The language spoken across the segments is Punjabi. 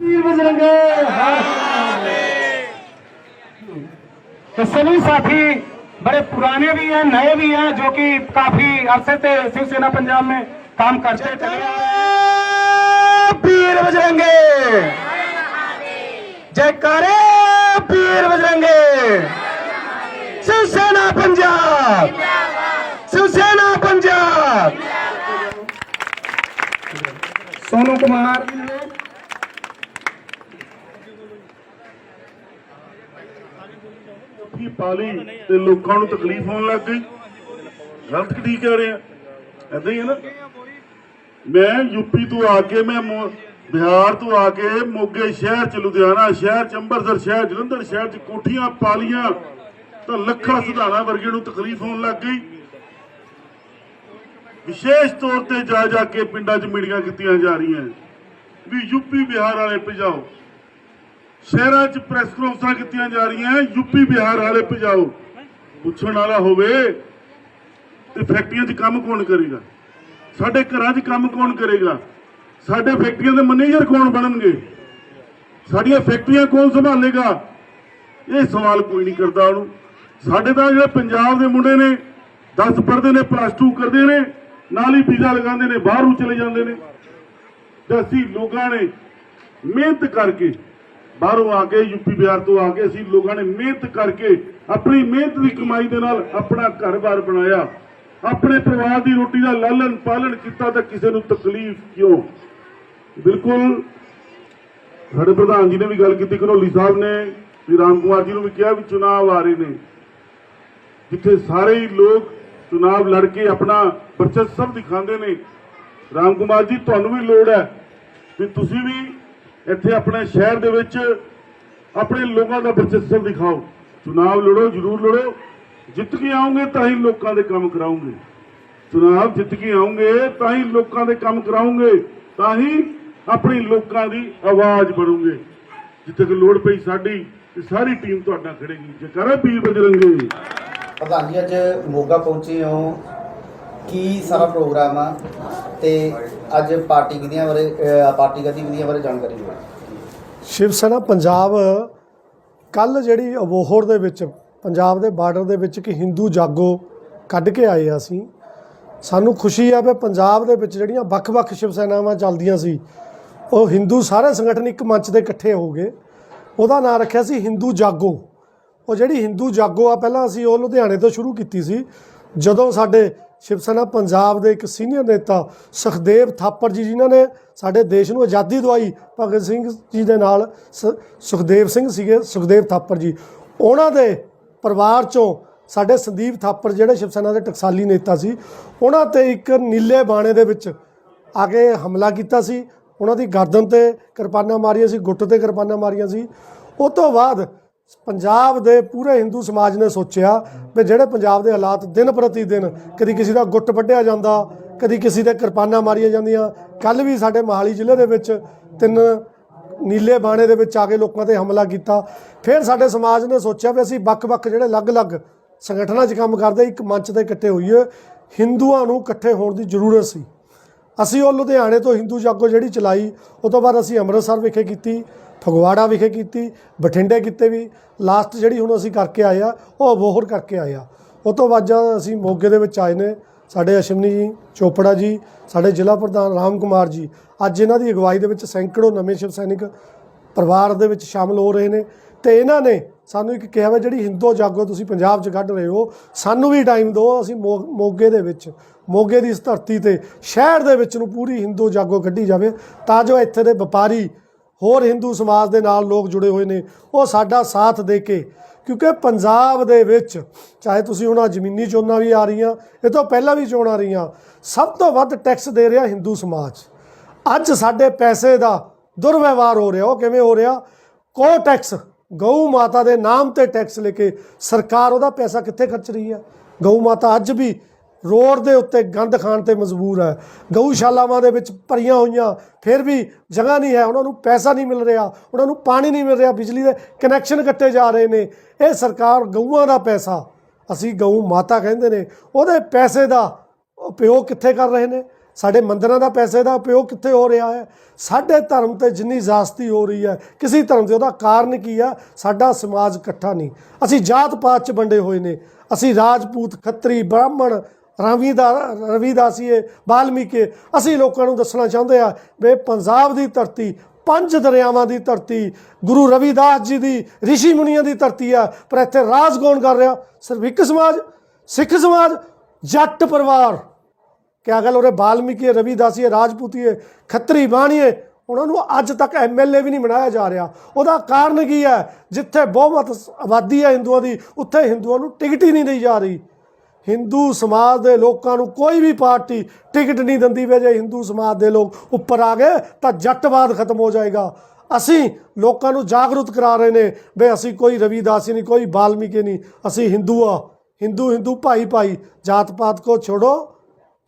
वीर बजरंगे तो सभी साथी बड़े पुराने भी हैं नए भी हैं जो कि काफी अरसे से शिवसेना पंजाब में काम करते चले आ रहे हैं। वीर बजरंगे जयकारे वीर बजरंगे शिवसेना पंजाब शिवसेना पंजाब सोनू कुमार ਕੀ ਪਾਲੀ ਤੇ ਲੋਕਾਂ ਨੂੰ ਤਕਲੀਫ ਹੋਣ ਲੱਗ ਗਈ। ਗਲਤ ਕਿ ਕਹਿ ਰਿਹਾ ਐਦਾਂ ਹੀ ਹੈ ਨਾ? ਮੈਂ ਯੂਪੀ ਤੋਂ ਆ ਕੇ, ਮੈਂ ਬਿਹਾਰ ਤੋਂ ਆ ਕੇ ਮੋਗੇ ਸ਼ਹਿਰ ਚ, ਲੁਧਿਆਣਾ ਸ਼ਹਿਰ ਚ, ਅੰਮ੍ਰਿਤਸਰ ਸ਼ਹਿਰ, ਜਲੰਧਰ ਸ਼ਹਿਰ ਚ ਕੋਠੀਆਂ ਪਾਲੀਆਂ ਤਾਂ ਲੱਖਾਂ ਸੁਧਾਰਾਂ ਵਰਗੇ ਨੂੰ ਤਕਲੀਫ ਹੋਣ ਲੱਗ ਗਈ। ਵਿਸ਼ੇਸ਼ ਤੌਰ ਤੇ ਜਾ ਜਾ ਕੇ ਪਿੰਡਾਂ 'ਚ ਮੀਟਿੰਗਾਂ ਕੀਤੀਆਂ ਜਾ ਰਹੀਆਂ। ਵੀ ਯੂਪੀ ਬਿਹਾਰ ਵਾਲੇ ਭਜਾਓ। ਸ਼ਹਿਰਾਂ 'ਚ ਪ੍ਰੈਸ ਕਾਨਫਰੰਸਾਂ ਕੀਤੀਆਂ ਜਾ ਰਹੀਆਂ ਯੂਪੀ ਬਿਹਾਰ ਵਾਲੇ ਭਜਾਓ, ਪੁੱਛਣ ਵਾਲਾ ਹੋਵੇ ਤੇ ਫੈਕਟਰੀਆਂ 'ਚ ਕੰਮ ਕੌਣ ਕਰੇਗਾ? ਸਾਡੇ ਘਰਾਂ 'ਚ ਕੰਮ ਕੌਣ ਕਰੇਗਾ? ਸਾਡੇ ਫੈਕਟਰੀਆਂ ਦੇ ਮੈਨੇਜਰ ਕੌਣ ਬਣਨਗੇ? ਸਾਡੀਆਂ ਫੈਕਟਰੀਆਂ ਕੌਣ ਸੰਭਾਲੇਗਾ? ਇਹ ਸਵਾਲ ਕੋਈ ਨਹੀਂ ਕਰਦਾ ਉਹਨੂੰ। ਸਾਡੇ ਤਾਂ ਜਿਹੜੇ ਪੰਜਾਬ ਦੇ ਮੁੰਡੇ ਨੇ 10 ਪੜ੍ਹਦੇ ਨੇ ਪਲੱਸ 2 ਕਰਦੇ ਨੇ, ਨਾਲ ਹੀ ਵੀਜ਼ਾ ਲਗਾਉਂਦੇ ਨੇ, ਬਾਹਰ ਨੂੰ ਚਲੇ ਜਾਂਦੇ ਨੇ। ਤੇ ਅਸੀਂ ਲੋਕਾਂ ਨੇ ਮਿਹਨਤ ਕਰਕੇ ਬਾਹਰੋਂ ਆ ਕੇ ਯੂਪੀ ਬਿਹਾਰ ਤੋਂ ਆ ਕੇ ਅਸੀਂ ਲੋਕਾਂ ਨੇ ਮਿਹਨਤ ਕਰਕੇ ਆਪਣੀ ਮਿਹਨਤ ਦੀ ਕਮਾਈ ਦੇ ਨਾਲ ਆਪਣਾ ਘਰ-ਬਾਰ ਬਣਾਇਆ। ਆਪਣੇ ਪਰਿਵਾਰ ਦੀ ਰੋਟੀ ਦਾ ਲਾਲਣ ਪਾਲਣ ਕੀਤਾ ਤਾਂ ਕਿਸੇ ਨੂੰ ਤਕਲੀਫ ਕਿਉਂ? ਬਿਲਕੁਲ, ਸਾਡੇ ਪ੍ਰਧਾਨ ਜੀ ਨੇ ਵੀ ਗੱਲ ਕੀਤੀ ਘਨੌਲੀ ਸਾਹਿਬ ਨੇ ਵੀ ਰਾਮ ਕੁਮਾਰ ਜੀ ਨੂੰ ਵੀ ਕਿਹਾ ਵੀ ਚੁਣਾਵ ਆ ਰਹੇ ਨੇ। ਜਿੱਥੇ ਸਾਰੇ ਹੀ ਲੋਕ ਚੁਣਾਵ ਲੜ ਕੇ ਆਪਣਾ ਵਰਚਸਵ ਦਿਖਾਉਂਦੇ ਨੇ। ਰਾਮ ਕੁਮਾਰ ਜੀ, ਤੁਹਾਨੂੰ ਵੀ ਲੋੜ ਹੈ ਵੀ ਤੁਸੀਂ ਵੀ ਇੱਥੇ ਆਪਣੇ ਸ਼ਹਿਰ ਦੇ ਵਿੱਚ ਆਪਣੇ ਲੋਕਾਂ ਦਾ ਵਰਚਸਵ ਦਿਖਾਓ। ਚੁਣਾਵ ਲੜੋ, ਜ਼ਰੂਰ ਲੜੋ। ਜਿੱਤ ਕੇ ਆਉਂਗੇ ਤਾਂ ਹੀ ਲੋਕਾਂ ਦੇ ਕੰਮ ਕਰਾਉਂਗੇ ਚੁਣਾਵ ਜਿੱਤ ਕੇ ਆਉਂਗੇ ਤਾਂ ਹੀ ਲੋਕਾਂ ਦੇ ਕੰਮ ਕਰਾਉਂਗੇ ਤਾਂ ਹੀ ਆਪਣੀ ਲੋਕਾਂ ਦੀ ਆਵਾਜ਼ ਬਣੂਗੇ। ਜਿੱਥੇ ਕਿ ਲੋੜ ਪਈ ਸਾਡੀ ਸਾਰੀ ਟੀਮ ਤੁਹਾਡਾ ਖੜੇਗੀ। ਜੇਕਰ ਵੀਰ ਬਜਰੰਗੇ। ਪ੍ਰਧਾਨ ਜੀ ਅੱਜ ਮੋਗਾ ਪਹੁੰਚੇ ਹੋ। ਕੀ ਸਾਰਾ ਪ੍ਰੋਗਰਾਮ ਆ? ਤੇ ਅੱਜ ਪਾਰਟੀ ਗਤੀਆਂ ਬਾਰੇ, ਅਹ, ਪਾਰਟੀ ਗਤੀਵਿਧੀਆਂ ਬਾਰੇ ਜਾਣਕਾਰੀ ਦਿਓ। ਸ਼ਿਵ ਸੈਨਾ ਪੰਜਾਬ ਕੱਲ ਜਿਹੜੀ ਅਬੋਹਰ ਦੇ ਵਿੱਚ, ਪੰਜਾਬ ਦੇ ਬਾਰਡਰ ਦੇ ਵਿੱਚ ਇੱਕ ਹਿੰਦੂ ਜਾਗੋ ਕੱਢ ਕੇ ਆਏ ਆ ਅਸੀਂ। ਸਾਨੂੰ ਖੁਸ਼ੀ ਆ ਵੀ ਪੰਜਾਬ ਦੇ ਵਿੱਚ ਜਿਹੜੀਆਂ ਵੱਖ-ਵੱਖ ਸ਼ਿਵ ਸੈਨਾਵਾਂ ਚੱਲਦੀਆਂ ਸੀ, ਉਹ ਹਿੰਦੂ ਸਾਰੇ ਸੰਗਠਨ ਇੱਕ ਮੰਚ ਤੇ ਇਕੱਠੇ ਹੋ ਗਏ। ਉਹਦਾ ਨਾਂ ਰੱਖਿਆ ਸੀ ਹਿੰਦੂ ਜਾਗੋ। ਉਹ ਜਿਹੜੀ ਹਿੰਦੂ ਜਾਗੋ ਆ, ਪਹਿਲਾਂ ਅਸੀਂ ਉਹ ਲੁਧਿਆਣੇ ਤੋਂ ਸ਼ੁਰੂ ਕੀਤੀ ਸੀ। ਜਦੋਂ ਸਾਡੇ ਸ਼ਿਵ ਸੈਨਾ ਪੰਜਾਬ ਦੇ ਇੱਕ ਸੀਨੀਅਰ ਨੇਤਾ ਸੁਖਦੇਵ ਥਾਪਰ ਜੀ, ਜਿਨ੍ਹਾਂ ਨੇ ਸਾਡੇ ਦੇਸ਼ ਨੂੰ ਆਜ਼ਾਦੀ ਦਵਾਈ। ਭਗਤ ਸਿੰਘ ਜੀ ਦੇ ਨਾਲ ਸ- ਸੁਖਦੇਵ ਸਿੰਘ ਸੀਗੇ, ਸੁਖਦੇਵ ਥਾਪਰ ਜੀ। ਉਹਨਾਂ ਦੇ ਪਰਿਵਾਰ ਚੋਂ ਸਾਡੇ ਸੰਦੀਪ ਥਾਪਰ, ਜਿਹੜੇ ਸ਼ਿਵ ਸੈਨਾ ਦੇ ਟਕਸਾਲੀ ਨੇਤਾ ਸੀ, ਉਹਨਾਂ ਤੇ ਇੱਕ ਨੀਲੇ ਬਾਣੇ ਦੇ ਵਿੱਚ ਆ ਕੇ ਹਮਲਾ ਕੀਤਾ ਸੀ। ਉਹਨਾਂ ਦੀ ਗਰਦਨ ਤੇ ਕਿਰਪਾਨਾਂ ਮਾਰੀਆਂ ਸੀ, ਗੁੱਟ ਤੇ ਕਿਰਪਾਨਾਂ ਮਾਰੀਆਂ ਸੀ। ਉਸ ਤੋਂ ਬਾਅਦ ਪੰਜਾਬ ਦੇ ਪੂਰੇ ਹਿੰਦੂ ਸਮਾਜ ਨੇ ਸੋਚਿਆ ਵੀ ਜਿਹੜੇ ਪੰਜਾਬ ਦੇ ਹਾਲਾਤ ਦਿਨ ਪ੍ਰਤੀ ਦਿਨ ਕਦੀ ਕਿਸੇ ਦਾ ਗੁੱਟ ਵੱਢਿਆ ਜਾਂਦਾ, ਕਦੀ ਕਿਸੇ ਦੇ ਕਿਰਪਾਨਾਂ ਮਾਰੀਆਂ ਜਾਂਦੀਆਂ ਕੱਲ ਵੀ ਸਾਡੇ ਮੋਹਾਲੀ ਜ਼ਿਲ੍ਹੇ ਦੇ ਵਿੱਚ ਤਿੰਨ ਨੀਲੇ ਬਾਣੇ ਦੇ ਵਿੱਚ ਆ ਕੇ ਲੋਕਾਂ ਤੇ ਹਮਲਾ ਕੀਤਾ। ਫਿਰ ਸਾਡੇ ਸਮਾਜ ਨੇ ਸੋਚਿਆ ਵੀ ਅਸੀਂ ਵੱਖ-ਵੱਖ ਜਿਹੜੇ ਅਲੱਗ-ਅਲੱਗ ਸੰਗਠਨਾਂ 'ਚ ਕੰਮ ਕਰਦੇ, ਇੱਕ ਮੰਚ ਤੇ ਇਕੱਠੇ ਹੋਈਏ, ਹਿੰਦੂਆਂ ਨੂੰ ਇਕੱਠੇ ਹੋਣ ਦੀ ਜ਼ਰੂਰਤ ਸੀ। ਅਸੀਂ ਉਹ ਲੁਧਿਆਣੇ ਤੋਂ ਹਿੰਦੂ ਜਾਗੋ ਜਿਹੜੀ ਚਲਾਈ, ਉਹ ਤੋਂ ਬਾਅਦ ਅਸੀਂ ਅੰਮ੍ਰਿਤਸਰ ਵਿਖੇ ਕੀਤੀ, ਫਗਵਾੜਾ ਵਿਖੇ ਕੀਤੀ, ਬਠਿੰਡੇ ਕਿਤੇ ਵੀ। ਲਾਸਟ ਜਿਹੜੀ ਹੁਣ ਅਸੀਂ ਕਰਕੇ ਆਏ ਆ, ਉਹ ਅਬੋਹਰ ਕਰਕੇ ਆਏ ਆ। ਉਹ ਤੋਂ ਬਾਅਦ ਜਦ ਅਸੀਂ ਮੋਗੇ ਦੇ ਵਿੱਚ ਆਏ ਨੇ, ਸਾਡੇ ਅਸ਼ਮਨੀ ਜੀ, ਚੋਪੜਾ ਜੀ, ਸਾਡੇ ਜ਼ਿਲ੍ਹਾ ਪ੍ਰਧਾਨ ਰਾਮ ਕੁਮਾਰ ਜੀ, ਅੱਜ ਇਹਨਾਂ ਦੀ ਅਗਵਾਈ ਦੇ ਵਿੱਚ ਸੈਂਕੜੋ ਨਵੇਂ ਸ਼ਿਵ ਸੈਨਿਕ ਪਰਿਵਾਰ ਦੇ ਵਿੱਚ ਸ਼ਾਮਲ ਹੋ ਰਹੇ ਨੇ। ਤੇ ਇਹਨਾਂ ਨੇ ਸਾਨੂੰ ਇੱਕ ਕਿਹਾ ਵਾ, ਜਿਹੜੀ ਹਿੰਦੂ ਜਾਗੋ ਤੁਸੀਂ ਪੰਜਾਬ 'ਚ ਕੱਢ ਰਹੇ ਹੋ, ਸਾਨੂੰ ਵੀ ਟਾਈਮ ਦਿਓ ਅਸੀਂ ਮੋ- ਮੋਗੇ ਦੇ ਵਿੱਚ, ਮੋਗੇ ਦੀ ਇਸ ਧਰਤੀ ਤੇ, ਸ਼ਹਿਰ ਦੇ ਵਿੱਚ ਨੂੰ ਪੂਰੀ ਹਿੰਦੂ ਜਾਗੋ ਕੱਢੀ ਜਾਵੇ, ਤਾਂ ਜੋ ਇੱਥੇ ਦੇ ਵਪਾਰੀ ਹੋਰ ਹਿੰਦੂ ਸਮਾਜ ਦੇ ਨਾਲ ਲੋਕ ਜੁੜੇ ਹੋਏ ਨੇ, ਉਹ ਸਾਡਾ ਸਾਥ ਦੇ ਕੇ, ਕਿਉਂਕਿ ਪੰਜਾਬ ਦੇ ਵਿੱਚ, ਚਾਹੇ ਤੁਸੀਂ ਹੁਣ ਆਹ ਜ਼ਮੀਨੀ ਚੋਣਾਂ ਵੀ ਆ ਰਹੀਆਂ, ਇਹ ਤੋਂ ਪਹਿਲਾਂ ਵੀ ਚੋਣਾਂ ਆ ਰਹੀਆਂ, ਸਭ ਤੋਂ ਵੱਧ ਟੈਕਸ ਦੇ ਰਿਹਾ ਹਿੰਦੂ ਸਮਾਜ। ਅੱਜ ਸਾਡੇ ਪੈਸੇ ਦਾ ਦੁਰਵਿਵਹਾਰ ਹੋ ਰਿਹਾ, ਉਹ ਕਿਵੇਂ ਹੋ ਰਿਹਾ? ਕੋ ਟੈਕਸ ਗਊ ਮਾਤਾ ਦੇ ਨਾਮ ਤੇ ਟੈਕਸ ਲੈ ਕੇ ਸਰਕਾਰ ਉਹਦਾ ਪੈਸਾ ਕਿੱਥੇ ਖਰਚ ਰਹੀ ਹੈ? ਗਊ ਮਾਤਾ ਅੱਜ ਵੀ ਰੋਡ ਦੇ ਉੱਤੇ ਗੰਦ ਖਾਣ ਤੇ ਮਜਬੂਰ ਹੈ। ਗਊਸ਼ਾਲਾਵਾਂ ਦੇ ਵਿੱਚ ਭਰੀਆਂ ਹੋਈਆਂ, ਫਿਰ ਵੀ ਜਗ੍ਹਾ ਨਹੀਂ ਹੈ, ਉਹਨਾਂ ਨੂੰ ਪੈਸਾ ਨਹੀਂ ਮਿਲ ਰਿਹਾ, ਉਹਨਾਂ ਨੂੰ ਪਾਣੀ ਨਹੀਂ ਮਿਲ ਰਿਹਾ, ਬਿਜਲੀ ਦੇ ਕਨੈਕਸ਼ਨ ਕੱਟੇ ਜਾ ਰਹੇ ਨੇ। ਇਹ ਸਰਕਾਰ ਗਊਆਂ ਦਾ ਪੈਸਾ, ਅਸੀਂ ਗਊ ਮਾਤਾ ਕਹਿੰਦੇ ਨੇ, ਉਹਦੇ ਪੈਸੇ ਦਾ ਉਪਯੋਗ ਕਿੱਥੇ ਕਰ ਰਹੇ ਨੇ? ਸਾਡੇ ਮੰਦਰਾਂ ਦਾ ਪੈਸੇ ਦਾ ਉਪਯੋਗ ਕਿੱਥੇ ਹੋ ਰਿਹਾ ਹੈ? ਸਾਡੇ ਧਰਮ ਤੇ ਜਿੰਨੀ ਜ਼ਾਸਤੀ ਹੋ ਰਹੀ ਹੈ, ਕਿਸੇ ਧਰਮ ਤੇ ਉਹਦਾ ਕਾਰਨ ਕੀ ਆ ਸਾਡਾ ਸਮਾਜ ਇਕੱਠਾ ਨਹੀਂ। ਅਸੀਂ ਜਾਤ ਪਾਤ ਚ ਵੰਡੇ ਹੋਏ ਨੇ। ਅਸੀਂ ਰਾਜਪੂਤ, ਖੱਤਰੀ, ਬ੍ਰਾਹਮਣ ਰਵੀਦਾ ਰਵੀਦਾਸੀਏ ਬਾਲਮੀਕੇ, ਅਸੀਂ ਲੋਕਾਂ ਨੂੰ ਦੱਸਣਾ ਚਾਹੁੰਦੇ ਆ ਵੀ ਪੰਜਾਬ ਦੀ ਧਰਤੀ, ਪੰਜ ਦਰਿਆਵਾਂ ਦੀ ਧਰਤੀ, ਗੁਰੂ ਰਵਿਦਾਸ ਜੀ ਦੀ ઋષਿ ਮੁਨੀਆਂ ਦੀ ਧਰਤੀ ਆ ਪਰ ਇੱਥੇ ਰਾਜ ਕੌਣ ਕਰ ਰਿਹਾ? ਸਿਰਫ ਇੱਕ ਸਮਾਜ, ਸਿੱਖ ਸਮਾਜ, ਜੱਟ ਪਰਿਵਾਰ। ਕਿਆ ਗੱਲ ਉਹਰੇ ਬਾਲਮੀਕੀ ਹੈ, ਰਵਿਦਾਸੀ ਹੈ, ਰਾਜਪੂਤੀ ਹੈ, ਖੱਤਰੀ ਬਾਣੀਏ ਉਹਨਾਂ ਨੂੰ ਅੱਜ ਤੱਕ ਐਮਐਲਏ ਵੀ ਨਹੀਂ ਬਣਾਇਆ ਜਾ ਰਿਹਾ। ਉਹਦਾ ਕਾਰਨ ਕੀ ਹੈ? ਜਿੱਥੇ ਬਹੁਮਤ ਆਬਾਦੀ ਹੈ ਹਿੰਦੂਆਂ ਦੀ ਉੱਥੇ ਹਿੰਦੂਆਂ ਨੂੰ ਟਿਕਟ ਹੀ ਨਹੀਂ ਦੇਈ ਜਾ ਰਹੀ। ਹਿੰਦੂ ਸਮਾਜ ਦੇ ਲੋਕਾਂ ਨੂੰ ਕੋਈ ਵੀ ਪਾਰਟੀ ਟਿਕਟ ਨਹੀਂ ਦਿੰਦੀ ਵੇ ਜੇ ਹਿੰਦੂ ਸਮਾਜ ਦੇ ਲੋਕ ਉੱਪਰ ਆ ਗਏ ਤਾਂ ਜੱਟਵਾਦ ਖਤਮ ਹੋ ਜਾਏਗਾ। ਅਸੀਂ ਲੋਕਾਂ ਨੂੰ ਜਾਗਰੂਕ ਕਰਾ ਰਹੇ ਨੇ ਵੀ ਅਸੀਂ ਕੋਈ ਰਵੀਦਾਸੀ ਨਹੀਂ ਕੋਈ ਬਾਲਮੀਕੀ ਨਹੀਂ। ਅਸੀਂ ਹਿੰਦੂ ਆ। ਹਿੰਦੂ ਹਿੰਦੂ ਭਾਈ ਭਾਈ ਜਾਤ ਪਾਤ ਕੋ ਛੋੜੋ।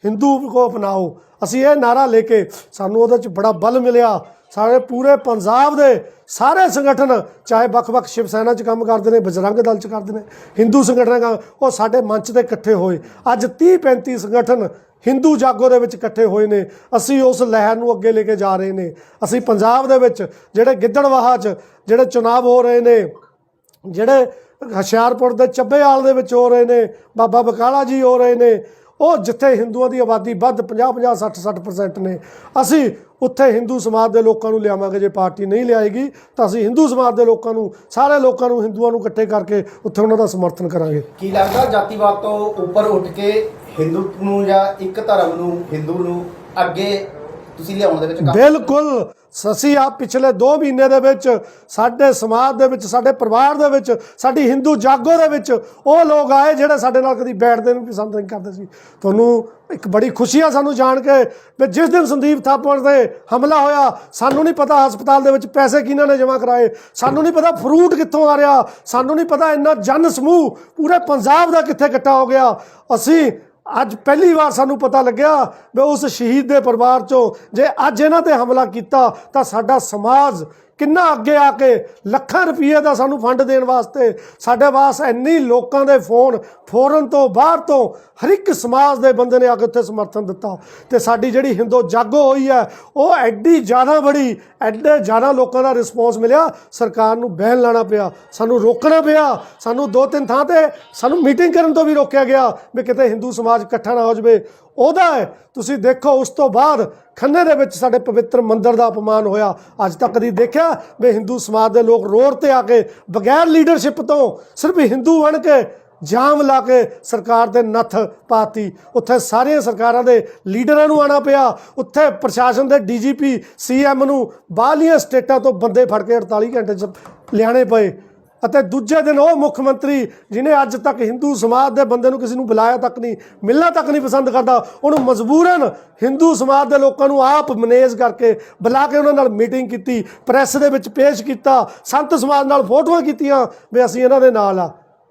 ਹਿੰਦੂ ਕੋ ਅਪਣਾਓ। ਅਸੀਂ ਇਹ ਨਾਰਾ ਲੈ ਕੇ ਸਾਨੂੰ ਉਹਦੇ ਚ ਬੜਾ ਬਲ ਮਿਲਿਆ। ਸਾਰੇ ਪੂਰੇ ਪੰਜਾਬ ਦੇ ਸਾਰੇ ਸੰਗਠਨ, ਚਾਹੇ ਵੱਖ-ਵੱਖ ਸ਼ਿਵ ਸੈਨਾ ਚ ਕੰਮ ਕਰਦੇ ਨੇ, ਬਜਰੰਗ ਦਲ ਚ ਕਰਦੇ ਨੇ, ਹਿੰਦੂ ਸੰਗਠਨ ਕੰਮ- ਉਹ ਸਾਡੇ ਮੰਚ ਤੇ ਇਕੱਠੇ ਹੋਏ। ਅੱਜ 30 35 ਸੰਗਠਨ ਹਿੰਦੂ ਜਾਗੋ ਦੇ ਵਿੱਚ ਇਕੱਠੇ ਹੋਏ ਨੇ। ਅਸੀਂ ਉਸ ਲਹਿਰ ਨੂੰ ਅੱਗੇ ਲੈ ਕੇ ਜਾ ਰਹੇ ਨੇ। ਅਸੀਂ ਪੰਜਾਬ ਦੇ ਵਿੱਚ ਜਿਹੜੇ ਗਿੱਦੜਵਾਹਾ ਚ ਜਿਹੜੇ ਚੁਣਾਵ ਹੋ ਰਹੇ ਨੇ, ਜਿਹੜੇ ਹੁਸ਼ਿਆਰਪੁਰ ਦੇ ਚੱਬੇਵਾਲ ਦੇ ਵਿੱਚ ਹੋ ਰਹੇ ਨੇ, ਬਾਬਾ ਬਕਾਲਾ ਜੀ ਹੋ ਰਹੇ ਨੇ ਉਹ ਜਿੱਥੇ ਹਿੰਦੂਆਂ ਦੀ ਆਬਾਦੀ ਵੱਧ 50 50 60 60% ਨੇ ਅਸੀਂ ਉੱਥੇ ਹਿੰਦੂ ਸਮਾਜ ਦੇ ਲੋਕਾਂ ਨੂੰ ਲਿਆਵਾਂਗੇ ਜੇ ਪਾਰਟੀ ਨਹੀਂ ਲਿਆਏਗੀ ਤਾਂ ਅਸੀਂ ਹਿੰਦੂ ਸਮਾਜ ਦੇ ਲੋਕਾਂ ਨੂੰ ਸਾਰੇ ਲੋਕਾਂ ਨੂੰ ਹਿੰਦੂਆਂ ਨੂੰ ਇਕੱਠੇ ਕਰਕੇ ਉੱਥੇ ਉਹਨਾਂ ਦਾ ਸਮਰਥਨ ਕਰਾਂਗੇ। ਕੀ ਲੱਗਦਾ ਜਾਤੀਵਾਦ ਤੋਂ ਉੱਪਰ ਉੱਠ ਕੇ ਹਿੰਦੂ ਨੂੰ ਜਾਂ ਇੱਕ ਧਰਮ ਨੂੰ ਹਿੰਦੂ ਨੂੰ ਅੱਗੇ ਤੁਸੀਂ ਲਿਆਉਣ ਦੇ ਵਿੱਚ ਬਿਲਕੁਲ। ਅਸੀਂ ਆ ਪਿਛਲੇ 2 ਮਹੀਨੇ ਦੇ ਵਿੱਚ ਸਾਡੇ ਸਮਾਜ ਦੇ ਵਿੱਚ, ਸਾਡੇ ਪਰਿਵਾਰ ਦੇ ਵਿੱਚ, ਸਾਡੀ ਹਿੰਦੂ ਜਾਗੋ ਦੇ ਵਿੱਚ ਉਹ ਲੋਕ ਆਏ ਜਿਹੜੇ ਸਾਡੇ ਨਾਲ ਕਦੀ ਬੈਠਦੇ ਨੂੰ ਪਸੰਦ ਨਹੀਂ ਕਰਦੇ ਸੀ। ਤੁਹਾਨੂੰ ਇੱਕ ਬੜੀ ਖੁਸ਼ੀ ਆ ਸਾਨੂੰ ਜਾਣ ਕੇ ਵੀ ਜਿਸ ਦਿਨ ਸੰਦੀਪ ਥਾਪੜ ਤੇ ਹਮਲਾ ਹੋਇਆ, ਸਾਨੂੰ ਨਹੀਂ ਪਤਾ ਹਸਪਤਾਲ ਦੇ ਵਿੱਚ ਪੈਸੇ ਕਿਹਨਾਂ ਨੇ ਜਮ੍ਹਾਂ ਕਰਾਏ, ਸਾਨੂੰ ਨਹੀਂ ਪਤਾ ਫਰੂਟ ਕਿੱਥੋਂ ਆ ਰਿਹਾ, ਸਾਨੂੰ ਨਹੀਂ ਪਤਾ ਇੰਨਾ ਜਨ ਸਮੂਹ ਪੂਰੇ ਪੰਜਾਬ ਦਾ ਕਿੱਥੇ ਇਕੱਠਾ ਹੋ ਗਿਆ। ਅਸੀਂ ਅੱਜ ਪਹਿਲੀ ਵਾਰ ਸਾਨੂੰ ਪਤਾ ਲੱਗਿਆ ਵੀ ਉਸ ਸ਼ਹੀਦ ਦੇ ਪਰਿਵਾਰ ਚੋਂ ਜੇ ਅੱਜ ਇਹਨਾਂ ਤੇ ਹਮਲਾ ਕੀਤਾ ਤਾਂ ਸਾਡਾ ਸਮਾਜ ਕਿੰਨਾ ਅੱਗੇ ਆ ਕੇ ਲੱਖਾਂ ਰੁਪਏ ਦਾ ਸਾਨੂੰ ਫੰਡ ਦੇਣ ਵਾਸਤੇ? ਸਾਡੇ ਵਾਸ ਇੰਨੀ ਲੋਕਾਂ ਦੇ ਫੋਨ ਫੋਰਨ ਤੋਂ ਬਾਹਰ ਤੋਂ ਹਰ ਇੱਕ ਸਮਾਜ ਦੇ ਬੰਦੇ ਨੇ ਆ ਕੇ ਉੱਥੇ ਸਮਰਥਨ ਦਿੱਤਾ। ਤੇ ਸਾਡੀ ਜਿਹੜੀ ਹਿੰਦੂ ਜਾਗੋ ਹੋਈ ਹੈ, ਉਹ ਐਡੀ ਜ਼ਿਆਦਾ ਬੜੀ, ਐਡੇ ਜ਼ਿਆਦਾ ਲੋਕਾਂ ਦਾ ਰਿਸਪੌਂਸ ਮਿਲਿਆ। ਸਰਕਾਰ ਨੂੰ ਬੈਨ ਲਾਣਾ ਪਿਆ। ਸਾਨੂੰ ਰੋਕਣਾ ਪਿਆ। ਸਾਨੂੰ ਦੋ ਤਿੰਨ ਥਾਂ ਤੇ ਸਾਨੂੰ ਮੀਟਿੰਗ ਕਰਨ ਤੋਂ ਵੀ ਰੋਕਿਆ ਗਿਆ ਵੀ ਕਿਤੇ ਹਿੰਦੂ ਸਮਾਜ ਇਕੱਠਾ ਨਾ ਹੋ ਜਾਵੇ। ਉਹਦਾ ਹੈ। ਤੁਸੀਂ ਦੇਖੋ, ਉਸ ਤੋਂ ਬਾਅਦ ਖੰਨੇ ਦੇ ਵਿੱਚ ਸਾਡੇ ਪਵਿੱਤਰ ਮੰਦਿਰ ਦਾ ਅਪਮਾਨ ਹੋਇਆ। ਅੱਜ ਤੱਕ ਦੀ ਦੇਖਿਆ ਵੀ ਹਿੰਦੂ ਸਮਾਜ ਦੇ ਲੋਕ ਰੋਡ ਤੇ ਆ ਕੇ ਬਗੈਰ ਲੀਡਰਸ਼ਿਪ ਤੋਂ ਸਿਰਫ ਹਿੰਦੂ ਬਣ ਕੇ ਜਾਮ ਲਾ ਕੇ ਸਰਕਾਰ ਦੇ ਨੱਥ ਪਾਤੀ। ਉੱਥੇ ਸਾਰੀਆਂ ਸਰਕਾਰਾਂ ਦੇ ਲੀਡਰਾਂ ਨੂੰ ਆਣਾ ਪਿਆ। ਉੱਥੇ ਪ੍ਰਸ਼ਾਸਨ ਦੇ ਡੀਜੀਪੀ ਸੀਐਮ ਨੂੰ ਬਾਹਰਲੀਆਂ ਸਟੇਟਾਂ ਤੋਂ ਬੰਦੇ ਫੜ ਕੇ 48 ਘੰਟੇ ਚ ਲਿਆਣੇ ਪਏ। ਅਤੇ ਦੂਜੇ ਦਿਨ ਉਹ ਮੁੱਖ ਮੰਤਰੀ ਜਿਨੇ ਅੱਜ ਤੱਕ ਹਿੰਦੂ ਸਮਾਜ ਦੇ ਬੰਦੇ ਨੂੰ ਕਿਸੇ ਨੂੰ ਬੁਲਾਇਆ ਤੱਕ ਨਹੀਂ, ਮਿਲਣਾ ਤੱਕ ਨਹੀਂ ਪਸੰਦ ਕਰਦਾ, ਉਹਨੂੰ ਮਜਬੂਰਨ ਹਿੰਦੂ ਸਮਾਜ ਦੇ ਲੋਕਾਂ ਨੂੰ ਆਪ ਮੈਨੇਜ ਕਰਕੇ ਬੁਲਾ ਕੇ ਉਹਨਾਂ ਨਾਲ ਮੀਟਿੰਗ ਕੀਤੀ, ਪ੍ਰੈਸ ਦੇ ਵਿੱਚ ਪੇਸ਼ ਕੀਤਾ, ਸੰਤ ਸਮਾਜ ਨਾਲ ਫੋਟੋਆਂ ਕੀਤੀਆਂ ਵੀ ਅਸੀਂ ਇਹਨਾਂ ਦੇ ਨਾਲ ਆ।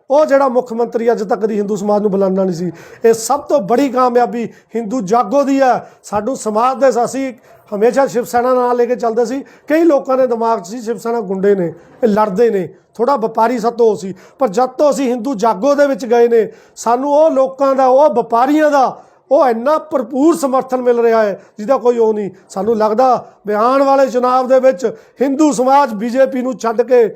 ਉਹ ਜਿਹੜਾ ਮੁੱਖ ਮੰਤਰੀ ਅੱਜ ਤੱਕ ਦੀ ਹਿੰਦੂ ਸਮਾਜ ਨੂੰ ਬੁਲਾਉਂਦਾ ਨਹੀਂ ਸੀ। ਇਹ ਸਭ ਤੋਂ ਬੜੀ ਕਾਮਯਾਬੀ ਹਿੰਦੂ ਜਾਗੋ ਦੀ ਹੈ। ਸਾਨੂੰ ਸਮਾਜ ਦੇ ਅਸੀਂ ਹਮੇਸ਼ਾ ਸ਼ਿਵ ਸੈਨਾ ਨਾਲ ਲੈ ਕੇ ਚੱਲਦੇ ਸੀ। ਕਈ ਲੋਕਾਂ ਦੇ ਦਿਮਾਗ 'ਚ ਸੀ ਸ਼ਿਵ ਸੈਨਾ ਗੁੰਡੇ ਨੇ, ਇਹ ਲੜਦੇ ਨੇ ਥੋੜਾ ਵਪਾਰੀ ਸਤੋ ਸੀ। ਪਰ ਜਦ ਤੋਂ ਅਸੀਂ ਹਿੰਦੂ ਜਾਗੋ ਦੇ ਵਿੱਚ ਗਏ ਨੇ, ਸਾਨੂੰ ਉਹ ਲੋਕਾਂ ਦਾ, ਉਹ ਵਪਾਰੀਆਂ ਦਾ, ਉਹ ਇੰਨਾ ਭਰਪੂਰ ਸਮਰਥਨ ਮਿਲ ਰਿਹਾ ਹੈ, ਜਿਹਦਾ ਕੋਈ ਉਹ ਨਹੀਂ। ਸਾਨੂੰ ਲੱਗਦਾ ਵੀ ਆਉਣ ਵਾਲੇ ਚੁਣਾਵ ਦੇ ਵਿੱਚ ਹਿੰਦੂ ਸਮਾਜ ਬੀਜੇਪੀ ਨੂੰ ਛੱਡ ਕੇ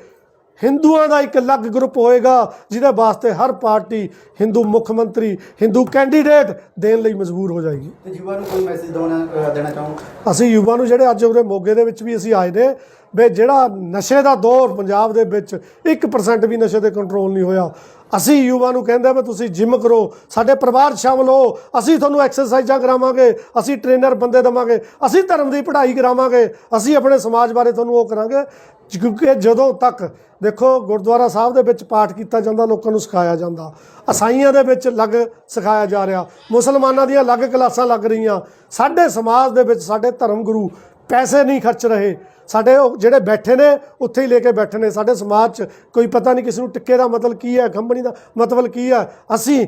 ਹਿੰਦੂਆਂ ਦਾ ਇੱਕ ਅਲੱਗ ਗਰੁੱਪ ਹੋਏਗਾ ਜਿਹਦੇ ਵਾਸਤੇ ਹਰ ਪਾਰਟੀ ਹਿੰਦੂ ਮੁੱਖ ਮੰਤਰੀ ਹਿੰਦੂ ਕੈਂਡੀਡੇਟ ਦੇਣ ਲਈ ਮਜਬੂਰ ਹੋ ਜਾਏਗੀ। ਤੇ ਯੁਵਾ ਨੂੰ ਕੋਈ ਮੈਸੇਜ ਦੇਣਾ ਦੇਣਾ ਚਾਹੋ ਅਸੀਂ ਯੁਵਾ ਨੂੰ ਜਿਹੜੇ ਅੱਜ ਉਹਦੇ ਮੋਗੇ ਦੇ ਵਿੱਚ ਵੀ ਅਸੀਂ ਆਏ ਨੇ ਵੀ ਜਿਹੜਾ ਨਸ਼ੇ ਦਾ ਦੌਰ ਪੰਜਾਬ ਦੇ ਵਿੱਚ 1% ਵੀ ਨਸ਼ੇ ਤੇ ਕੰਟਰੋਲ ਨਹੀਂ ਹੋਇਆ ਅਸੀਂ ਯੁਵਾ ਨੂੰ ਕਹਿੰਦੇ ਵੀ ਤੁਸੀਂ ਜਿਮ ਕਰੋ, ਸਾਡੇ ਪਰਿਵਾਰ 'ਚ ਸ਼ਾਮਲ ਹੋ, ਅਸੀਂ ਤੁਹਾਨੂੰ ਐਕਸਰਸਾਈਜ਼ਾਂ ਕਰਾਵਾਂਗੇ, ਅਸੀਂ ਟ੍ਰੇਨਰ ਬੰਦੇ ਦੇਵਾਂਗੇ, ਅਸੀਂ ਧਰਮ ਦੀ ਪੜ੍ਹਾਈ ਕਰਾਵਾਂਗੇ, ਅਸੀਂ ਆਪਣੇ ਸਮਾਜ ਬਾਰੇ ਤੁਹਾਨੂੰ ਉਹ ਕਰਾਂਗੇ। ਕਿਉਂਕਿ ਜਦੋਂ ਤੱਕ ਦੇਖੋ, ਗੁਰਦੁਆਰਾ ਸਾਹਿਬ ਦੇ ਵਿੱਚ ਪਾਠ ਕੀਤਾ ਜਾਂਦਾ, ਲੋਕਾਂ ਨੂੰ ਸਿਖਾਇਆ ਜਾਂਦਾ। ਅਸਾਈਆਂ ਦੇ ਵਿੱਚ ਲੱਗ ਸਿਖਾਇਆ ਜਾ ਰਿਹਾ। ਮੁਸਲਮਾਨਾਂ ਦੀਆਂ ਅਲੱਗ ਕਲਾਸਾਂ ਲੱਗ ਰਹੀਆਂ। ਸਾਡੇ ਸਮਾਜ ਦੇ ਵਿੱਚ ਸਾਡੇ ਧਰਮ ਗੁਰੂ ਪੈਸੇ ਨਹੀਂ ਖਰਚ ਰਹੇ। ਸਾਡੇ ਉਹ ਜਿਹੜੇ ਬੈਠੇ ਨੇ, ਉੱਥੇ ਹੀ ਲੈ ਕੇ ਬੈਠੇ ਨੇ। ਸਾਡੇ ਸਮਾਜ 'ਚ ਕੋਈ ਪਤਾ ਨਹੀਂ ਕਿਸੇ ਨੂੰ ਟਿੱਕੇ ਦਾ ਮਤਲਬ ਕੀ ਹੈ, ਖੰਭਣੀ ਦਾ ਮਤਲਬ ਕੀ ਹੈ। ਅਸੀਂ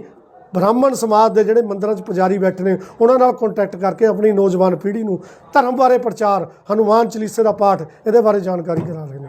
ਬ੍ਰਾਹਮਣ ਸਮਾਜ ਦੇ ਜਿਹੜੇ ਮੰਦਰਾਂ 'ਚ ਪੁਜਾਰੀ ਬੈਠੇ ਨੇ, ਉਹਨਾਂ ਨਾਲ ਕੰਟੈਕਟ ਕਰਕੇ ਆਪਣੀ ਨੌਜਵਾਨ ਪੀੜ੍ਹੀ ਨੂੰ ਧਰਮ ਬਾਰੇ ਪ੍ਰਚਾਰ, ਹਨੂਮਾਨ ਚਾਲੀਸੇ ਦਾ ਪਾਠ, ਇਹਦੇ ਬਾਰੇ ਜਾਣਕਾਰੀ ਕਰਾ ਰਹੇ ਨੇ।